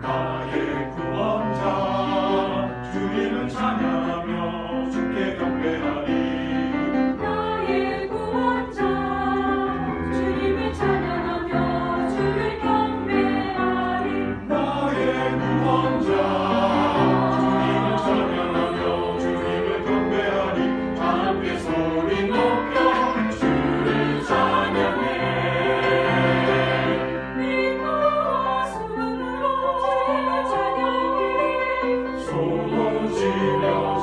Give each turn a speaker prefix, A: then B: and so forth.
A: 나의 구원자 주님을 찬양 多么寂寥。